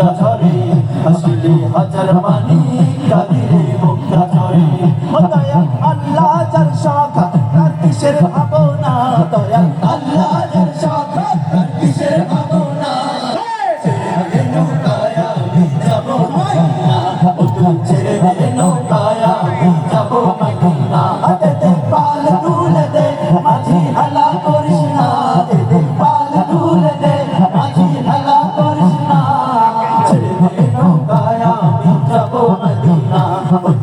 মুক্তা ঝরে হাসিলে হাজার মানি, কাদিরে মুক্তা ঝরে দয়া আল্লাহ যার শাখা, তার ভাবনা দয়া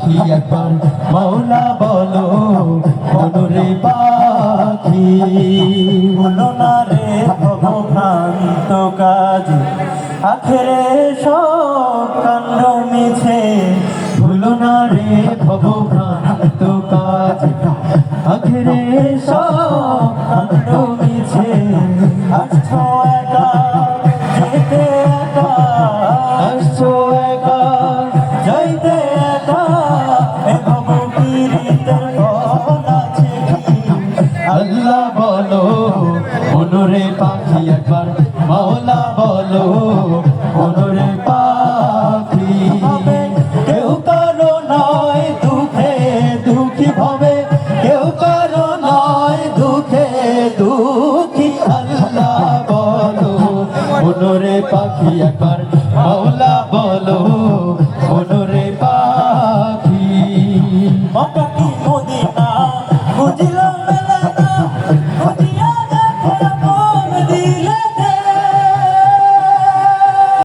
পাখি একবার মাওলা বলো মনরে পাখি। বলো না রে ভ্রান্ত কাজ। আখেরে সব কাণ্ড মিছে। ভুলো না রে ভ্রান্ত কাজ। আখেরে সব কাণ্ড মিছে। আসছো একা, যেতে একা। আসছো আল্লাহ বলো মনরে পাখি একবার মাওলা বলো মনরে পাখি। কেউ কারও নয় দুঃখে দুঃখী হবে। কেউ কারও নয় দুঃখে দুঃখী আল্লাহ বলো। মনরে পাখি একবার